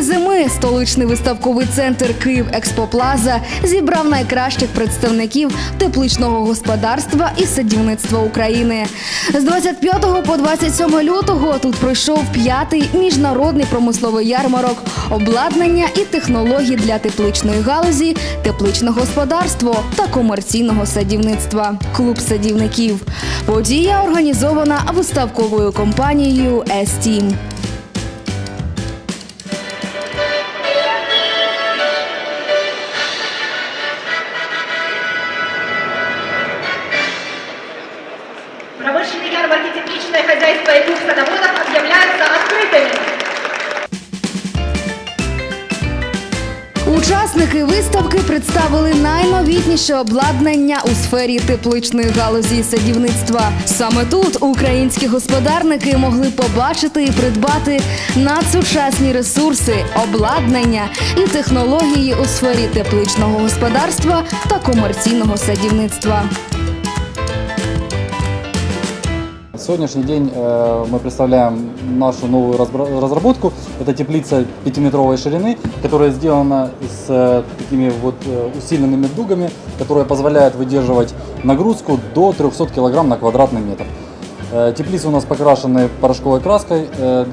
Зими столичний виставковий центр Київ Експоплаза зібрав найкращих представників тепличного господарства і садівництва України. З 25 по 27 лютого тут пройшов п'ятий міжнародний промисловий ярмарок обладнання і технологій для тепличної галузі, тепличне господарство та комерційного садівництва. Клуб садівників. Подія організована виставковою компанією «Естім». Учасники виставки представили найновітніше обладнання у сфері тепличної галузі садівництва. Саме тут українські господарники могли побачити і придбати надсучасні ресурси, обладнання і технології у сфері тепличного господарства та комерційного садівництва. Сегодняшний день э, мы представляем нашу новую разработку. Это теплица пятиметровой ширины, которая сделана с э, такими вот э, усиленными дугами, которая позволяет выдерживать нагрузку до 300 кг на квадратный метр. Теплицы у нас покрашены порошковой краской,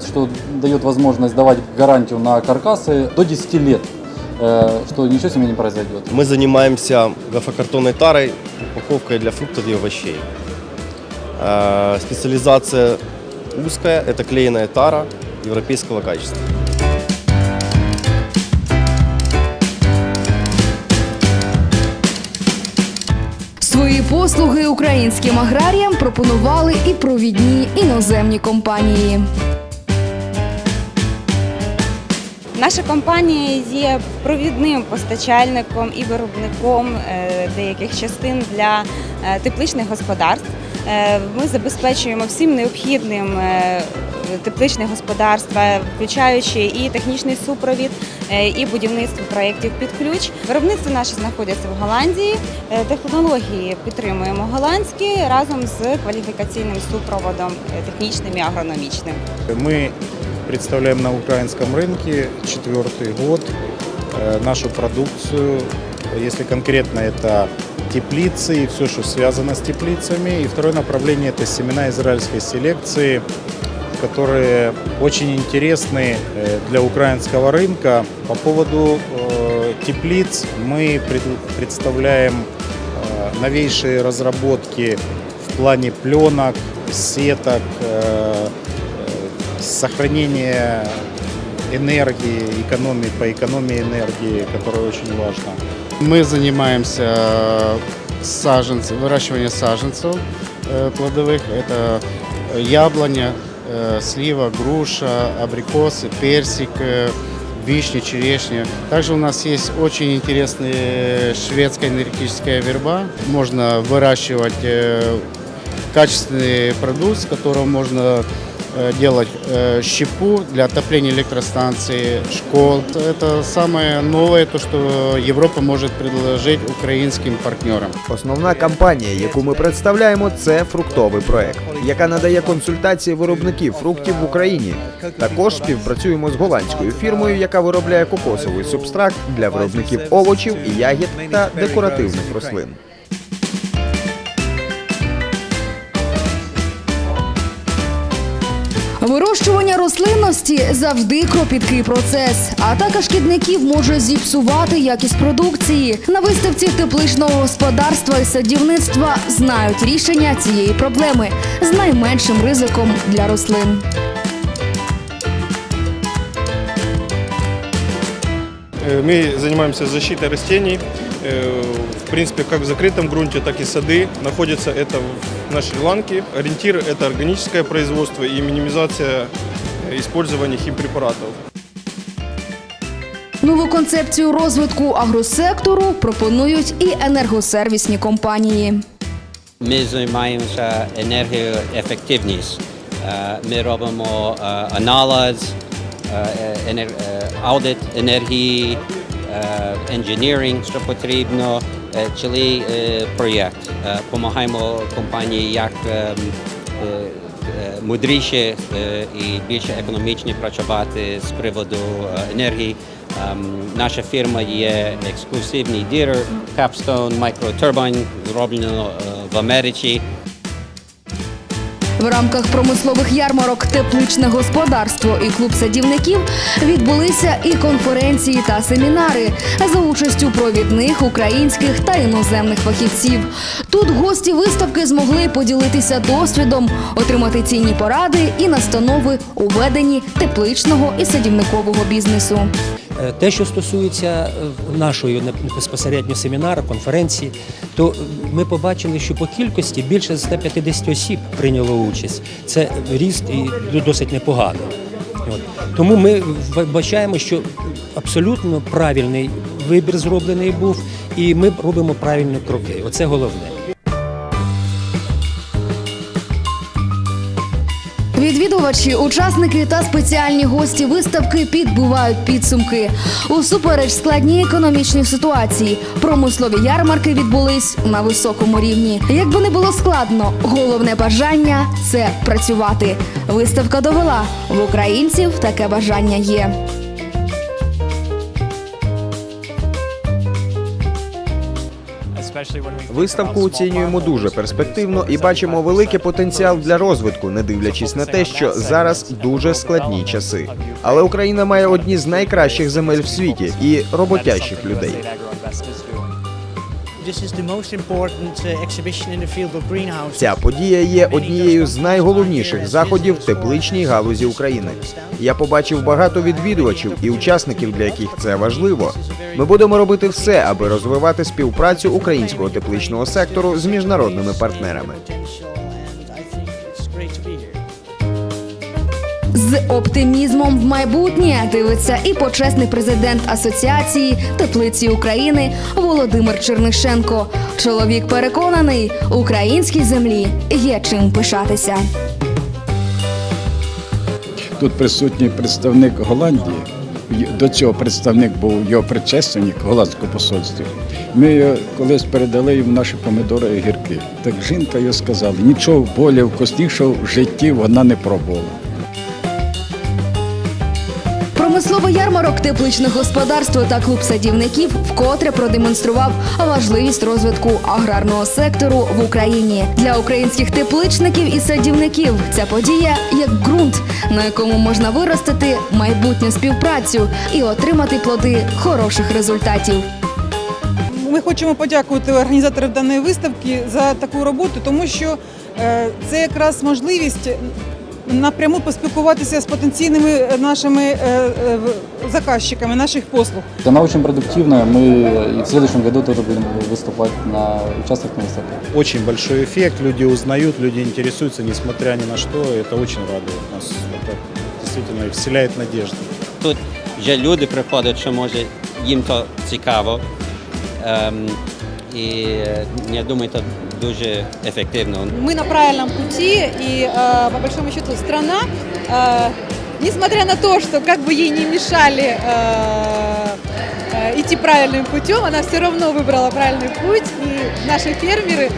что дает возможность давать гарантию на каркасы до 10 лет, что ничего с ними не произойдет. Мы занимаемся гофрокартонной тарой, упаковкой для фруктов и овощей. Э, Специализация узкая, это клееная тара европейского качества. Свої послуги українським аграріям пропонували і провідні іноземні компанії. Наша компанія є провідним постачальником і виробником е, деяких частин для е, тепличних господарств. Е, Ми забезпечуємо всім необхідним е, тепличне господарства, включаючи і технічний супровід, е, і будівництво проєктів під ключ. Виробництво наше знаходиться в Голландії. Е, Технології підтримуємо голландські разом з кваліфікаційним супроводом е, технічним і агрономічним. Мы представляем на украинском рынке четвертый год э, нашу продукцию. Если конкретно это теплицы и все, что связано с теплицами. И второе направление – это семена израильской селекции, которые очень интересны э, для украинского рынка. По поводу э, теплиц мы пред- представляем э, новейшие разработки в плане пленок, сеток, сохранения энергии, экономии по экономии энергии, которая очень важна. Мы занимаемся саженцем, выращиванием саженцев э, плодовых. Это яблоня, э, слива, груша, абрикосы, персик, э, вишня, черешня. Также у нас есть очень интересная шведская энергетическая верба. Можно выращивать э, качественный продукт, с которого можно э, делать э, щепу для отопления электростанций, школ. Это самое новое, то, что Европа может предложить украинским партнерам. Основна кампанія, яку ми представляємо, це фруктовий проект, яка надає консультації виробників фруктів в Україні. Також співпрацюємо з голландською фірмою, яка виробляє кокосовий субстракт для виробників овочів і ягід та декоративних рослин. Вирощування рослинності завжди кропіткий процес. Атака шкідників може зіпсувати якість продукції. На виставці тепличного господарства і садівництва знають рішення цієї проблеми з найменшим ризиком для рослин. Мы занимаемся защитой растений. Э, В принципе, как в закрытом грунте, так и сады. Находится это в- на Шри-Ланке. Ориентир – это органическое производство и минимизация э, использования химпрепаратов. Нову концепцію розвитку агросектору пропонують і енергосервісні компанії. Ми займаємося енергоефективністю. Е, Ми робимо е, аналіз, е, енер- е, аудит енергії, е, інженеринг, що потрібно, е, цілий е, проєкт. Е, Помагаємо компанії, як е, м, е, е, мудріше е, і більше економічні працювати з приводу е, енергії. Ем, Наша фірма є ексклюзивний дилер Capstone Microturbine, зроблено е, в Америці. В рамках промислових ярмарок Тепличне господарство і клуб садівників відбулися і конференції та семінари за участю провідних українських та іноземних фахівців. Тут гості виставки змогли поділитися досвідом, отримати цінні поради і настанови у веденні тепличного і садівникового бізнесу. Е, Те, що стосується е, нашої безпосередньо семінару, конференції, то ми побачили, що по кількості більше 150 осіб прийняло участь. Це ріст і досить непоганий. Тому ми вбачаємо, що абсолютно правильний вибір зроблений був, і ми робимо правильні кроки. Оце головне. Відвідувачі, учасники та спеціальні гості виставки підбивають підсумки. Усупереч складній економічній ситуації, промислові ярмарки відбулись на високому рівні. Якби не було складно, головне бажання це працювати. Виставка довела в українців таке бажання є. Виставку оцінюємо дуже перспективно і бачимо великий потенціал для розвитку, не дивлячись на те, що зараз дуже складні часи. Але Україна має одні з найкращих земель в світі і роботящих людей. Ця подія є однією з найголовніших заходів в тепличній галузі України. Я побачив багато відвідувачів і учасників, для яких це важливо. Ми будемо робити все, аби розвивати співпрацю українського тепличного сектору з міжнародними партнерами. З оптимізмом в майбутнє дивиться і почесний президент Асоціації теплиці України Володимир Чернишенко. Чоловік переконаний, українській землі є чим пишатися. Тут присутній представник Голландії. До цього представник був його предшественник голландського посольства. Ми колись передали йому наші помидори і гірки. Так жінка його сказала, нічого более вкуснішого в житті вона не пробувала. Промисловий ярмарок тепличних господарств та клуб садівників вкотре продемонстрував важливість розвитку аграрного сектору в Україні для українських тепличників і садівників. Ця подія як ґрунт, на якому можна виростити майбутню співпрацю і отримати плоди хороших результатів. Ми хочемо подякувати організаторам даної виставки за таку роботу, тому що е, це якраз можливість напряму поспілкуватися з потенційними е, нашими е, е, в- заказчиками наших послуг. Она очень продуктивная. Мы и в следующем году тоже будем выступать на участвовать на выставке. Очень большой эффект, люди узнают, люди интересуются, несмотря ни на что, это очень радует нас. Это действительно вселяет надежду. Тут вже люди приходять, що може їм то цікаво. Ем, і я думаю, це дуже ефективно. Мы на правильном пути, э, по большому счету страна, несмотря на то, что как бы ей не мешали идти правильным путем, она все равно выбрала правильный путь, и наши фермеры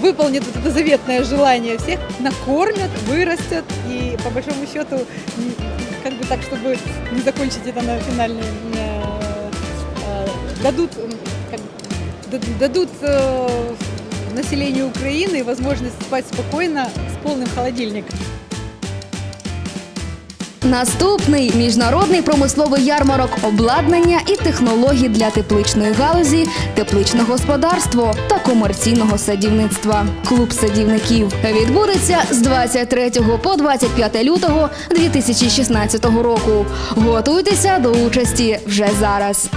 выполнят вот это заветное желание всех, накормят, вырастят, и по большому счету, как бы так, чтобы не закончить это на финальной, э, дадут м, как бы, д- дадут э, населению Украины возможность спать спокойно с полным холодильником. Наступний міжнародний промисловий ярмарок обладнання і технологій для тепличної галузі, тепличне господарство та комерційного садівництва. Клуб садівників відбудеться з 23 по 25 лютого 2016 року. Готуйтеся до участі вже зараз.